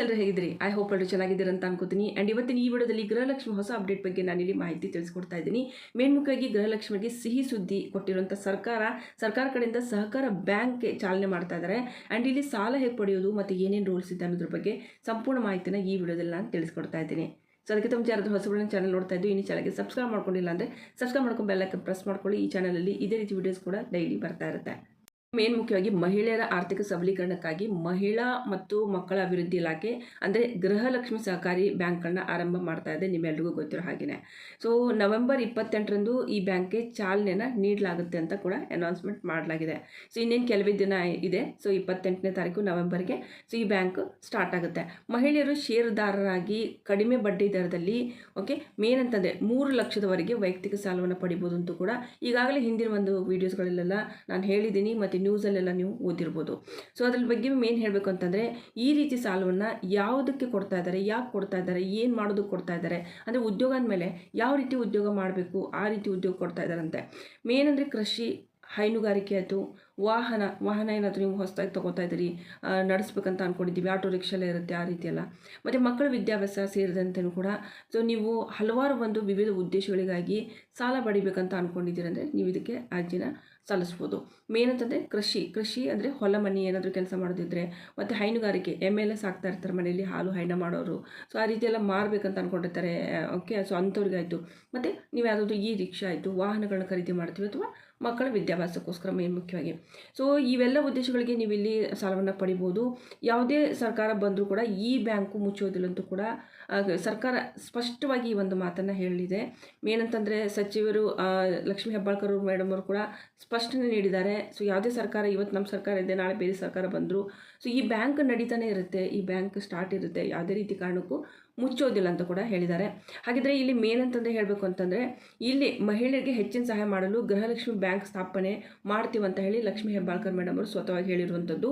ಎಲ್ಲರೂ ಹೇಗಿದ್ದೀರಿ? I hope ಎಲ್ಲರೂ ಚೆನ್ನಾಗಿದ್ದೀರ ಅಂತ ಅನ್ಕೋತೀನಿ. ಆ್ಯಂಡ್ ಇವತ್ತಿನ ಈ ವಿಡಿಯೋದಲ್ಲಿ ಗೃಹಲಕ್ಷ್ಮಿ ಹೊಸ ಅಪ್ಡೇಟ್ ಬಗ್ಗೆ ನಾನಿಲ್ಲಿ ಮಾಹಿತಿ ತಿಳಿಸ್ಕೊಡ್ತಾ ಇದ್ದೀನಿ. ಮೇನ್ಮುಖವಾಗಿ ಗೃಹಲಕ್ಷ್ಮಿಗೆ ಸಿಹಿ ಸುದ್ದಿ ಕೊಟ್ಟಿರುವಂಥ ಸರ್ಕಾರ ಸರ್ಕಾರ ಕಡೆಯಿಂದ ಸಹಕಾರ ಬ್ಯಾಂಕ್ಗೆ ಚಾಲನೆ ಮಾಡ್ತಾ ಇದ್ದಾರೆ. ಆ್ಯಂಡ್ ಇಲ್ಲಿ ಸಾಲ ಹೇಗೆ ಪಡೆಯೋದು ಮತ್ತು ಏನೇನು ರೂಲ್ಸ್ ಇದೆ ಅನ್ನೋದ್ರ ಬಗ್ಗೆ ಸಂಪೂರ್ಣ ಮಾಹಿತಿನ ಈ ವಿಡಿಯೋದಲ್ಲಿ ನಾನು ತಿಳಿಸ್ಕೊಡ್ತಾ ಇದ್ದೀನಿ. ಸೊ ಅದಕ್ಕೆ ತುಂಬ ಯಾರಾದರೂ ಹೊಸಬರನ್ನ ಚಾನಲ್ ನೋಡ್ತಾ ಇದ್ದು ಇನ್ನು ಚಾನಲ್ಗೆ ಸಬ್ಸ್ಕ್ರೈಬ್ ಮಾಡ್ಕೊಂಡಿಲ್ಲ ಅಂದರೆ ಸಬ್ಸ್ಕ್ರೈಬ್ ಮಾಡ್ಕೊಂಡು ಬೆಲ್ಲಕ್ಕೆ ಪ್ರೆಸ್ ಮಾಡ್ಕೊಳ್ಳಿ. ಈ ಚಾನಲಲ್ಲಿ ಇದೇ ರೀತಿ ವಿಡಿಯೋಸ್ ಕೂಡ ಡೈಲಿ ಬರ್ತಾ ಇರುತ್ತೆ. ಮೇನ್ ಮುಖ್ಯವಾಗಿ ಮಹಿಳೆಯರ ಆರ್ಥಿಕ ಸಬಲೀಕರಣಕ್ಕಾಗಿ ಮಹಿಳಾ ಮತ್ತು ಮಕ್ಕಳ ಅಭಿವೃದ್ಧಿ ಇಲಾಖೆ, ಅಂದರೆ ಗೃಹಲಕ್ಷ್ಮಿ ಸಹಕಾರಿ ಬ್ಯಾಂಕ್ಗಳನ್ನ ಆರಂಭ ಮಾಡ್ತಾ ಇದೆ, ನಿಮ್ಮೆಲ್ರಿಗೂ ಗೊತ್ತಿರೋ ಹಾಗೆಯೇ ಸೊ ನವೆಂಬರ್ ಇಪ್ಪತ್ತೆಂಟರಂದು ಈ ಬ್ಯಾಂಕ್ಗೆ ಚಾಲನೆಯನ್ನು ನೀಡಲಾಗುತ್ತೆ ಅಂತ ಕೂಡ ಅನೌನ್ಸ್ಮೆಂಟ್ ಮಾಡಲಾಗಿದೆ. ಸೊ ಇನ್ನೇನು ಕೆಲವೇ ದಿನ ಇದೆ ಸೊ ಇಪ್ಪತ್ತೆಂಟನೇ ತಾರೀಕು ನವೆಂಬರ್ಗೆ ಸೊ ಈ ಬ್ಯಾಂಕ್ ಸ್ಟಾರ್ಟ್ ಆಗುತ್ತೆ. ಮಹಿಳೆಯರು ಷೇರುದಾರರಾಗಿ ಕಡಿಮೆ ಬಡ್ಡಿ ದರದಲ್ಲಿ ಓಕೆ ಮೇನ್ ಅಂತಂದರೆ ಮೂರು ಲಕ್ಷದವರೆಗೆ ವೈಯಕ್ತಿಕ ಸಾಲವನ್ನು ಪಡಿಬೋದು ಅಂತೂ ಕೂಡ ಈಗಾಗಲೇ ಹಿಂದಿನ ಒಂದು ವೀಡಿಯೋಸ್ಗಳಲ್ಲೆಲ್ಲ ನಾನು ಹೇಳಿದ್ದೀನಿ, ಮತ್ತು ನ್ಯೂಸಲ್ಲೆಲ್ಲ ನೀವು ಓದಿರ್ಬೋದು. ಸೊ ಅದ್ರ ಬಗ್ಗೆ ಮೇನ್ ಹೇಳಬೇಕು ಅಂತಂದರೆ, ಈ ರೀತಿ ಸಾಲವನ್ನು ಯಾವುದಕ್ಕೆ ಕೊಡ್ತಾ ಇದ್ದಾರೆ ಯಾಕೆ ಕೊಡ್ತಾ ಇದ್ದಾರೆ ಏನು ಮಾಡೋದಕ್ಕೆ ಕೊಡ್ತಾ ಇದ್ದಾರೆ ಅಂದರೆ ಉದ್ಯೋಗ ಅಂದಮೇಲೆ ಯಾವ ರೀತಿ ಉದ್ಯೋಗ ಮಾಡಬೇಕು, ಆ ರೀತಿ ಉದ್ಯೋಗ ಕೊಡ್ತಾ ಇದ್ದಾರಂತೆ ಮೇನ್ ಅಂದರೆ ಕೃಷಿ, ಹೈನುಗಾರಿಕೆ ಆಯಿತು ವಾಹನ ವಾಹನ ಏನಾದರೂ ನೀವು ಹೊಸದಾಗಿ ತೊಗೋತಾ ಇದ್ದೀರಿ ನಡೆಸ್ಬೇಕಂತ ಅಂದ್ಕೊಂಡಿದ್ದೀವಿ ಆಟೋ ರಿಕ್ಷಾಲೇ ಇರುತ್ತೆ ಆ ರೀತಿ ಎಲ್ಲ. ಮತ್ತು ಮಕ್ಕಳ ವಿದ್ಯಾಭ್ಯಾಸ ಸೇರಿದಂತೆಯೂ ಕೂಡ ಸೊ ನೀವು ಹಲವಾರು ಒಂದು ವಿವಿಧ ಉದ್ದೇಶಗಳಿಗಾಗಿ ಸಾಲ ಪಡಿಬೇಕಂತ ಅಂದ್ಕೊಂಡಿದ್ದೀರಂದರೆ ನೀವು ಇದಕ್ಕೆ ಅರ್ಜಿನ ಸಲ್ಲಿಸ್ಬೋದು. ಮೇನ್ ಅಂತಂದರೆ ಕೃಷಿ. ಕೃಷಿ ಅಂದರೆ ಹೊಲ, ಮನೆ ಏನಾದರೂ ಕೆಲಸ ಮಾಡೋದಿದ್ರೆ ಮತ್ತು ಹೈನುಗಾರಿಕೆ, ಎಮ್ಮೆ ಸಾಕ್ತಾ ಇರ್ತಾರೆ ಮನೆಯಲ್ಲಿ, ಹಾಲು, ಹೈನ ಮಾಡೋರು. ಸೊ ಆ ರೀತಿ ಎಲ್ಲ ಮಾರಬೇಕಂತ ಅಂದ್ಕೊಂಡಿರ್ತಾರೆ ಓಕೆ ಸೊ ಅಂಥವ್ರಿಗಾಯಿತು. ಮತ್ತು ನೀವು ಯಾವುದಾದ್ರು ಈ ರಿಕ್ಷಾ ಆಯಿತು ವಾಹನಗಳನ್ನ ಖರೀದಿ ಮಾಡ್ತೀವಿ ಅಥವಾ ಮಕ್ಕಳ ವಿದ್ಯಾಭ್ಯಾಸಕ್ಕೋಸ್ಕರ ಮೇನ್ ಮುಖ್ಯವಾಗಿ. ಸೊ ಇವೆಲ್ಲ ಉದ್ದೇಶಗಳಿಗೆ ನೀವು ಇಲ್ಲಿ ಸಾಲವನ್ನು ಪಡಿಬೋದು. ಯಾವುದೇ ಸರ್ಕಾರ ಬಂದರೂ ಕೂಡ ಈ ಬ್ಯಾಂಕು ಮುಚ್ಚೋದಿಲ್ಲಂತೂ ಕೂಡ ಸರ್ಕಾರ ಸ್ಪಷ್ಟವಾಗಿ ಒಂದು ಮಾತನ್ನು ಹೇಳಿದೆ. ಏನಂತಂದರೆ ಸಚಿವರು ಲಕ್ಷ್ಮೀ ಹೆಬ್ಬಾಳ್ಕರ್ ಮೇಡಮ್ ಅವರು ಕೂಡ ಸ್ಪಷ್ಟನೆ ನೀಡಿದ್ದಾರೆ. ಸೊ ಯಾವುದೇ ಸರ್ಕಾರ, ಇವತ್ತು ನಮ್ಮ ಸರ್ಕಾರ ಇದೆ, ನಾಳೆ ಬೇರೆ ಸರ್ಕಾರ ಬಂದರು. ಸೊ ಈ ಬ್ಯಾಂಕ್ ನಡೀತಾನೆ ಇರುತ್ತೆ, ಈ ಬ್ಯಾಂಕ್ ಸ್ಟಾರ್ಟ್ ಇರುತ್ತೆ ಯಾವುದೇ ರೀತಿ ಕಾರಣಕ್ಕೂ. ಮುಚ್ಚೋದಿಲ್ಲ ಅಂತ ಕೂಡ ಹೇಳಿದ್ದಾರೆ. ಹಾಗಿದ್ರೆ ಇಲ್ಲಿ ಮೇನ್ ಅಂತಂದರೆ ಹೇಳಬೇಕು ಅಂತಂದರೆ, ಇಲ್ಲಿ ಮಹಿಳೆಯರಿಗೆ ಹೆಚ್ಚಿನ ಸಹಾಯ ಮಾಡಲು ಗೃಹಲಕ್ಷ್ಮಿ ಬ್ಯಾಂಕ್ ಸ್ಥಾಪನೆ ಮಾಡ್ತೀವಿ ಅಂತ ಹೇಳಿ ಲಕ್ಷ್ಮೀ ಹೆಬ್ಬಾಳ್ಕರ್ ಮೇಡಮ್ ಅವರು ಸ್ವತಃವಾಗಿ ಹೇಳಿರುವಂಥದ್ದು.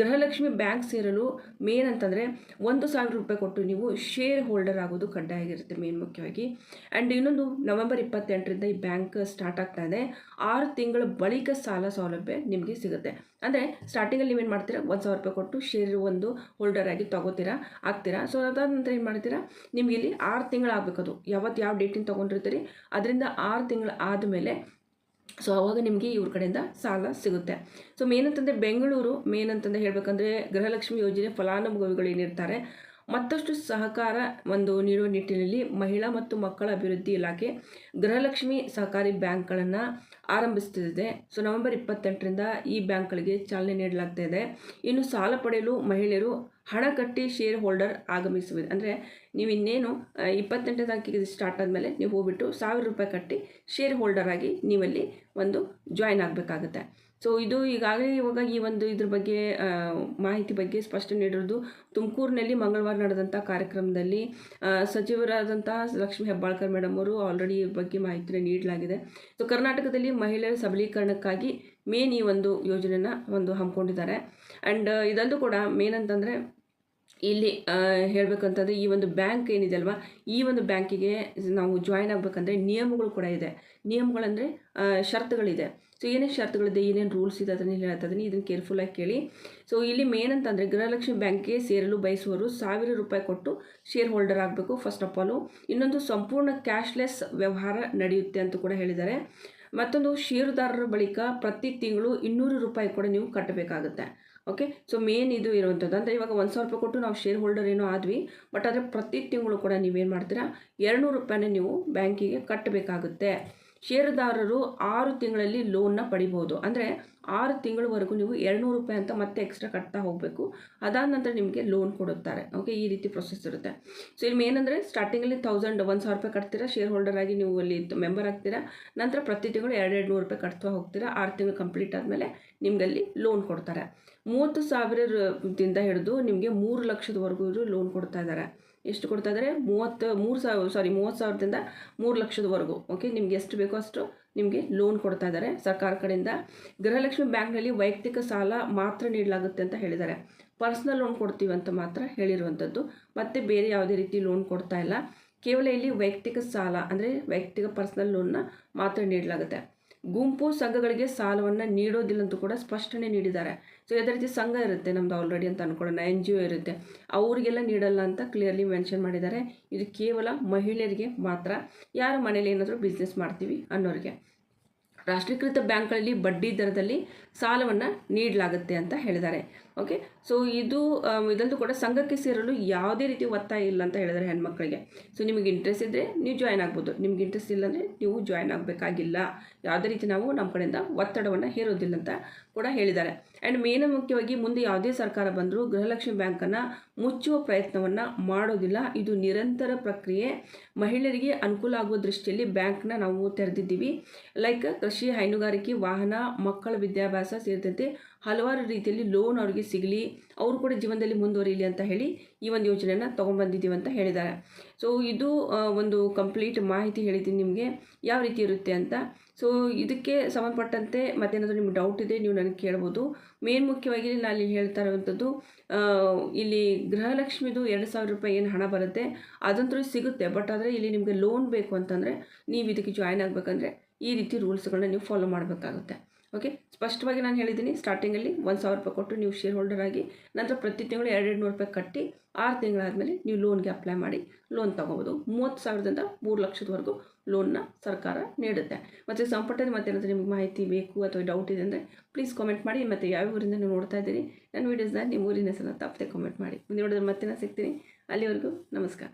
ಗೃಹಲಕ್ಷ್ಮಿ ಬ್ಯಾಂಕ್ ಸೇರಲು ಮೇನ್ ಅಂತಂದರೆ ಒಂದು ಸಾವಿರ ರೂಪಾಯಿ ಕೊಟ್ಟು ನೀವು ಶೇರ್ ಹೋಲ್ಡರ್ ಆಗೋದು ಕಡ್ಡಾಯ ಆಗಿರುತ್ತೆ ಮೇನ್ ಮುಖ್ಯವಾಗಿ. ಆ್ಯಂಡ್ ಇನ್ನೊಂದು ನವೆಂಬರ್ ಇಪ್ಪತ್ತೆಂಟರಿಂದ ಈ ಬ್ಯಾಂಕ್ ಸ್ಟಾರ್ಟ್ ಆಗ್ತಾ ಇದೆ. ಆರು ತಿಂಗಳ ಬಳಿಕ ಸಾಲ ಸೌಲಭ್ಯ ನಿಮಗೆ ಸಿಗುತ್ತೆ. ಅಂದರೆ ಸ್ಟಾರ್ಟಿಂಗಲ್ಲಿ ನೀವೇನು ಮಾಡ್ತೀರಾ? ಒಂದು ಸಾವಿರ ರೂಪಾಯಿ ಕೊಟ್ಟು ಶೇರ್ ಒಂದು ಹೋಲ್ಡರ್ ಆಗಿ ತೊಗೋತೀರಾ ಆಗ್ತೀರಾ ಸೊ ಅದಾದ ನಂತರ ಏನು ಮಾಡ್ತೀರಾ? ನಿಮಗೆ ಇಲ್ಲಿ ಆರು ತಿಂಗಳು ಆಗಬೇಕದು. ಯಾವತ್ತು ಯಾವ ಡೇಟಿಂದ ತೊಗೊಂಡಿರ್ತೀರಿ? ಅದರಿಂದ ಆರು ತಿಂಗಳು ಆದಮೇಲೆ ಸೊ ಅವಾಗ ನಿಮಗೆ ಇವ್ರ ಕಡೆಯಿಂದ ಸಾಲ ಸಿಗುತ್ತೆ. ಸೊ ಮೇನ್ ಅಂತಂದರೆ ಬೆಂಗಳೂರು ಮೇನ್ ಅಂತಂದರೆ ಹೇಳಬೇಕಂದ್ರೆ ಗೃಹಲಕ್ಷ್ಮಿ ಯೋಜನೆ ಫಲಾನುಭವಿಗಳು ಏನಿರ್ತಾರೆ ಮತ್ತಷ್ಟು ಸಹಕಾರ ಒಂದು ನೀಡುವ ನಿಟ್ಟಿನಲ್ಲಿ ಮಹಿಳಾ ಮತ್ತು ಮಕ್ಕಳ ಅಭಿವೃದ್ಧಿ ಇಲಾಖೆ ಗೃಹಲಕ್ಷ್ಮಿ ಸಹಕಾರಿ ಬ್ಯಾಂಕ್ಗಳನ್ನು ಆರಂಭಿಸುತ್ತಿದೆ ಸೊ, ನವೆಂಬರ್ ಇಪ್ಪತ್ತೆಂಟರಿಂದ ಈ ಬ್ಯಾಂಕ್ಗಳಿಗೆ ಚಾಲನೆ ನೀಡಲಾಗ್ತಾ ಇದೆ. ಇನ್ನು ಸಾಲ ಪಡೆಯಲು ಮಹಿಳೆಯರು ಹಣ ಕಟ್ಟಿ ಶೇರ್ ಹೋಲ್ಡರ್ ಆಗಮಿಸುವುದು ಅಂದರೆ ನೀವು ಇನ್ನೇನು ಇಪ್ಪತ್ತೆಂಟನೇ ತಾರೀಕಿಗೆ ಸ್ಟಾರ್ಟ್ ಆದಮೇಲೆ ನೀವು ಹೋಗ್ಬಿಟ್ಟು ಸಾವಿರ ರೂಪಾಯಿ ಕಟ್ಟಿ ಶೇರ್ ಹೋಲ್ಡರ್ ಆಗಿ ನೀವಲ್ಲಿ ಒಂದು ಜಾಯ್ನ್ ಆಗಬೇಕಾಗುತ್ತೆ. ಸೊ ಇದು ಈಗಾಗಲೇ ಇವಾಗ ಈ ಒಂದು ಇದ್ರ ಬಗ್ಗೆ ಮಾಹಿತಿ ಬಗ್ಗೆ ಸ್ಪಷ್ಟನೆ ನೀಡಿರೋದು ತುಮಕೂರಿನಲ್ಲಿ ಮಂಗಳವಾರ ನಡೆದಂಥ ಕಾರ್ಯಕ್ರಮದಲ್ಲಿ ಸಚಿವರಾದಂತಹ ಲಕ್ಷ್ಮೀ ಹೆಬ್ಬಾಳ್ಕರ್ ಮೇಡಮ್ ಅವರು ಆಲ್ರೆಡಿ ಈ ಬಗ್ಗೆ ಮಾಹಿತಿನ ನೀಡಲಾಗಿದೆ. ಸೊ ಕರ್ನಾಟಕದಲ್ಲಿ ಮಹಿಳೆಯರ ಸಬಲೀಕರಣಕ್ಕಾಗಿ ಮೇನ್ ಈ ಒಂದು ಯೋಜನೆನ ಒಂದು ಹಮ್ಮಿಕೊಂಡಿದ್ದಾರೆ. ಆ್ಯಂಡ್ ಇದಲ್ಲೂ ಕೂಡ ಮೇನ್ ಅಂತಂದರೆ ಇಲ್ಲಿ ಹೇಳಬೇಕಂತಂದರೆ ಈ ಒಂದು ಬ್ಯಾಂಕ್ ಏನಿದೆ ಅಲ್ವಾ, ಈ ಒಂದು ಬ್ಯಾಂಕಿಗೆ ನಾವು ಜಾಯ್ನ್ ಆಗಬೇಕಂದ್ರೆ ನಿಯಮಗಳು ಕೂಡ ಇದೆ. ನಿಯಮಗಳಂದರೆ ಷರತ್ತುಗಳಿದೆ. ಸೊ ಏನೇನು ಶರ್ತುಗಳಿದೆ ಏನೇನು ರೂಲ್ಸ್ ಇದೆ ಅದನ್ನು ಹೇಳ್ತಾ ಇದ್ದೀನಿ ಇದನ್ನು ಕೇರ್ಫುಲ್ಲಾಗಿ ಕೇಳಿ. ಸೊ ಇಲ್ಲಿ ಮೇನ್ ಅಂತಂದರೆ ಗೃಹಲಕ್ಷ್ಮಿ ಬ್ಯಾಂಕ್ಗೆ ಸೇರಲು ಬಯಸುವವರು ಸಾವಿರ ರೂಪಾಯಿ ಕೊಟ್ಟು ಶೇರ್ ಹೋಲ್ಡರ್ ಆಗಬೇಕು ಫಸ್ಟ್ ಆಫ್ ಆಲು ಇನ್ನೊಂದು ಸಂಪೂರ್ಣ ಕ್ಯಾಶ್ಲೆಸ್ ವ್ಯವಹಾರ ನಡೆಯುತ್ತೆ ಅಂತ ಕೂಡ ಹೇಳಿದ್ದಾರೆ. ಮತ್ತೊಂದು ಷೇರುದಾರರ ಬಳಿಕ ಪ್ರತಿ ತಿಂಗಳು ಇನ್ನೂರು ರೂಪಾಯಿ ಕೂಡ ನೀವು ಕಟ್ಟಬೇಕಾಗುತ್ತೆ. ಓಕೆ ಸೊ ಮೇನ್ ಇದು ಇರುವಂಥದ್ದು ಅಂದರೆ ಇವಾಗ ಒಂದು ಸಾವಿರ ರೂಪಾಯಿ ಕೊಟ್ಟು ನಾವು ಶೇರ್ ಹೋಲ್ಡರ್ ಏನೋ ಆದ್ವಿ ಬಟ್ ಆದರೆ ಪ್ರತಿ ತಿಂಗಳು ಕೂಡ ನೀವೇನು ಮಾಡ್ತೀರಾ? ಎರಡುನೂರು ರೂಪಾಯಿನ ನೀವು ಬ್ಯಾಂಕಿಗೆ ಕಟ್ಟಬೇಕಾಗುತ್ತೆ. ಷೇರುದಾರರು ಆರು ತಿಂಗಳಲ್ಲಿ ಲೋನ್ನ ಪಡಿಬೋದು. ಅಂದರೆ ಆರು ತಿಂಗಳವರೆಗೂ ನೀವು ಎರಡುನೂರು ರೂಪಾಯಿ ಅಂತ ಮತ್ತೆ ಎಕ್ಸ್ಟ್ರಾ ಕಟ್ತಾ ಹೋಗಬೇಕು. ಅದಾದ ನಂತರ ನಿಮಗೆ ಲೋನ್ ಕೊಡುತ್ತಾರೆ. ಓಕೆ ಈ ರೀತಿ ಪ್ರೊಸೆಸ್ ಇರುತ್ತೆ. ಸೊ ಇಲ್ಲಿ ಏನಂದರೆ ಸ್ಟಾರ್ಟಿಂಗಲ್ಲಿ ತೌಸಂಡ್ ಒಂದು ಸಾವಿರ ರೂಪಾಯಿ ಕಟ್ತೀರಾ ಶೇರ್ ಹೋಲ್ಡರ್ ಆಗಿ ನೀವು ಅಲ್ಲಿ ಮೆಂಬರ್ ಆಗ್ತೀರಾ, ನಂತರ ಪ್ರತಿ ತಿಂಗಳು ಎರಡು ಎರಡು ನೂರು ರೂಪಾಯಿ ಕಟ್ತಾ ಹೋಗ್ತೀರಾ, ಆರು ತಿಂಗಳು ಕಂಪ್ಲೀಟ್ ಆದಮೇಲೆ ನಿಮಗಲ್ಲಿ ಲೋನ್ ಕೊಡ್ತಾರೆ. ಮೂವತ್ತು ಸಾವಿರದಿಂದ ಹಿಡಿದು ನಿಮಗೆ ಮೂರು ಲಕ್ಷದವರೆಗೂ ಇವರು ಲೋನ್ ಕೊಡ್ತಾ ಇದ್ದಾರೆ ಎಷ್ಟು ಕೊಡ್ತಾ ಇದ್ದಾರೆ ಮೂವತ್ತು, ಮೂರು ಸಾವಿರ ಸಾರಿ ಮೂವತ್ತು ಸಾವಿರದಿಂದ ಮೂರು ಲಕ್ಷದವರೆಗೂ. ಓಕೆ ನಿಮ್ಗೆ ಎಷ್ಟು ಬೇಕೋ ಅಷ್ಟು ನಿಮಗೆ ಲೋನ್ ಕೊಡ್ತಾ ಇದ್ದಾರೆ. ಸರ್ಕಾರ ಕಡೆಯಿಂದ ಗೃಹಲಕ್ಷ್ಮಿ ಬ್ಯಾಂಕ್ನಲ್ಲಿ ವೈಯಕ್ತಿಕ ಸಾಲ ಮಾತ್ರ ನೀಡಲಾಗುತ್ತೆ ಅಂತ ಹೇಳಿದ್ದಾರೆ. ಪರ್ಸ್ನಲ್ ಲೋನ್ ಕೊಡ್ತೀವಿ ಅಂತ ಮಾತ್ರ ಹೇಳಿರುವಂಥದ್ದು. ಮತ್ತು ಬೇರೆ ಯಾವುದೇ ರೀತಿ ಲೋನ್ ಕೊಡ್ತಾ ಇಲ್ಲ. ಕೇವಲ ಇಲ್ಲಿ ವೈಯಕ್ತಿಕ ಸಾಲ ಅಂದರೆ ವೈಯಕ್ತಿಕ ಪರ್ಸ್ನಲ್ ಲೋನ್ನ ಮಾತ್ರ ನೀಡಲಾಗುತ್ತೆ. ಗುಂಪು ಸಂಘಗಳಿಗೆ ಸಾಲವನ್ನು ನೀಡೋದಿಲ್ಲ ಅಂತ ಕೂಡ ಸ್ಪಷ್ಟನೆ ನೀಡಿದ್ದಾರೆ. ಸೊ ಯಾವುದೇ ರೀತಿ ಸಂಘ ಇರುತ್ತೆ ನಮ್ದು ಆಲ್ರೆಡಿ ಅಂತ ಅನ್ಕೊಳ್ಳೋಣ ಎನ್ ಜಿ ಒ ಇರುತ್ತೆ. ಅವರಿಗೆಲ್ಲ ನೀಡಲ್ಲ ಅಂತ ಕ್ಲಿಯರ್ಲಿ ಮೆನ್ಷನ್ ಮಾಡಿದ್ದಾರೆ. ಇದು ಕೇವಲ ಮಹಿಳೆಯರಿಗೆ ಮಾತ್ರ, ಯಾರ ಮನೇಲಿ ಏನಾದರೂ ಬಿಸ್ನೆಸ್ ಮಾಡ್ತೀವಿ ಅನ್ನೋರಿಗೆ. ರಾಷ್ಟ್ರೀಕೃತ ಬ್ಯಾಂಕ್ಗಳಲ್ಲಿ ಬಡ್ಡಿ ದರದಲ್ಲಿ ಸಾಲವನ್ನು ನೀಡಲಾಗುತ್ತೆ ಅಂತ ಹೇಳಿದ್ದಾರೆ. ಓಕೆ ಸೊ ಇದು ಇದಂತೂ ಕೂಡ ಸಂಘಕ್ಕೆ ಸೇರಲು ಯಾವುದೇ ರೀತಿ ಒತ್ತಾಯ ಇಲ್ಲ ಅಂತ ಹೇಳಿದ್ದಾರೆ ಹೆಣ್ಮಕ್ಳಿಗೆ. ಸೊ ನಿಮಗೆ ಇಂಟ್ರೆಸ್ಟ್ ಇದ್ದರೆ ನೀವು ಜಾಯ್ನ್ ಆಗ್ಬೋದು. ನಿಮ್ಗೆ ಇಂಟ್ರೆಸ್ಟ್ ಇಲ್ಲ ಅಂದರೆ ನೀವು ಜಾಯ್ನ್ ಆಗಬೇಕಾಗಿಲ್ಲ. ಯಾವುದೇ ರೀತಿ ನಾವು ನಮ್ಮ ಕಡೆಯಿಂದ ಒತ್ತಡವನ್ನು ಹೇರೋದಿಲ್ಲ ಅಂತ ಕೂಡ ಹೇಳಿದ್ದಾರೆ. ಆ್ಯಂಡ್ ಮೇನ್ ಮುಖ್ಯವಾಗಿ ಮುಂದೆ ಯಾವುದೇ ಸರ್ಕಾರ ಬಂದರೂ ಗೃಹಲಕ್ಷ್ಮಿ ಬ್ಯಾಂಕನ್ನು ಮುಚ್ಚುವ ಪ್ರಯತ್ನವನ್ನು ಮಾಡೋದಿಲ್ಲ. ಇದು ನಿರಂತರ ಪ್ರಕ್ರಿಯೆ. ಮಹಿಳೆಯರಿಗೆ ಅನುಕೂಲ ಆಗುವ ದೃಷ್ಟಿಯಲ್ಲಿ ಬ್ಯಾಂಕ್ನ ನಾವು ತೆರೆದಿದ್ದೀವಿ. ಲೈಕ್ ಕೃಷಿ, ಹೈನುಗಾರಿಕೆ, ವಾಹನ, ಮಕ್ಕಳ ವಿದ್ಯಾಭ್ಯಾಸ ಸೇರಿದಂತೆ ಹಲವಾರು ರೀತಿಯಲ್ಲಿ ಲೋನ್ ಅವ್ರಿಗೆ ಸಿಗಲಿ, ಅವರು ಕೂಡ ಜೀವನದಲ್ಲಿ ಮುಂದುವರಿಯಲಿ ಅಂತ ಹೇಳಿ ಈ ಒಂದು ಯೋಜನೆಯನ್ನು ತೊಗೊಂಡ್ಬಂದಿದ್ದೀವಿ ಅಂತ ಹೇಳಿದ್ದಾರೆ. ಸೊ ಇದು ಒಂದು ಕಂಪ್ಲೀಟ್ ಮಾಹಿತಿ ಹೇಳಿದ್ದೀನಿ ನಿಮಗೆ, ಯಾವ ರೀತಿ ಇರುತ್ತೆ ಅಂತ. ಸೊ ಇದಕ್ಕೆ ಸಂಬಂಧಪಟ್ಟಂತೆ ಮತ್ತೇನಾದರೂ ನಿಮ್ಗೆ ಡೌಟ್ ಇದೆ, ನೀವು ನನಗೆ ಕೇಳ್ಬೋದು. ಮೇನ್ ಮುಖ್ಯವಾಗಿ ನಾನು ಇಲ್ಲಿ ಹೇಳ್ತಾ ಇರುವಂಥದ್ದು ಇಲ್ಲಿ ಗೃಹಲಕ್ಷ್ಮಿದು ಎರಡು ಸಾವಿರ ರೂಪಾಯಿ ಏನು ಹಣ ಬರುತ್ತೆ, ಅದಂತೂ ಸಿಗುತ್ತೆ. ಬಟ್ ಆದರೆ ಇಲ್ಲಿ ನಿಮಗೆ ಲೋನ್ ಬೇಕು ಅಂತಂದರೆ, ನೀವು ಇದಕ್ಕೆ ಜಾಯ್ನ್ ಆಗಬೇಕಂದ್ರೆ ಈ ರೀತಿ ರೂಲ್ಸ್ಗಳನ್ನ ನೀವು ಫಾಲೋ ಮಾಡಬೇಕಾಗುತ್ತೆ. ಓಕೆ ಸ್ಪಷ್ಟವಾಗಿ ನಾನು ಹೇಳಿದ್ದೀನಿ ಸ್ಟಾರ್ಟಿಂಗಲ್ಲಿ ಒಂದು ಸಾವಿರ ರೂಪಾಯಿ ಕೊಟ್ಟು ನೀವು ಶೇರ್ ಹೋಲ್ಡರ್ ಆಗಿ, ನಂತರ ಪ್ರತಿ ತಿಂಗಳು ಎರಡು ನೂರು ರೂಪಾಯಿ ಕಟ್ಟಿ, ಆರು ತಿಂಗಳಾದಮೇಲೆ ನೀವು ಲೋನ್ಗೆ ಅಪ್ಲೈ ಮಾಡಿ ಲೋನ್ ತೊಗೋಬೋದು. ಮೂವತ್ತು ಸಾವಿರದಿಂದ ಮೂರು ಲಕ್ಷದವರೆಗೂ ಲೋನ್ನ ಸರ್ಕಾರ ನೀಡುತ್ತೆ. ಮತ್ತು ಸಂಪುಟದ ಮತ್ತೆ ಏನಾದರೂ ನಿಮಗೆ ಮಾಹಿತಿ ಬೇಕು ಅಥವಾ ಡೌಟ್ ಇದೆ ಅಂದರೆ ಪ್ಲೀಸ್ ಕಾಮೆಂಟ್ ಮಾಡಿ. ಮತ್ತು ಯಾವ ಊರಿಂದ ನೀವು ನೋಡ್ತಾ ಇದ್ದೀರಿ, ನನ್ನ ವೀಡಿಯೋಸ್ನ ನಿಮ್ಮ ಊರಿನ ಹೆಸರನ್ನ ತಪ್ಪದೆ ಕಾಮೆಂಟ್ ಮಾಡಿ. ನೋಡಿದ್ರೆ ಮತ್ತೆ ಸಿಗ್ತೀನಿ. ಅಲ್ಲಿವರೆಗೂ ನಮಸ್ಕಾರ.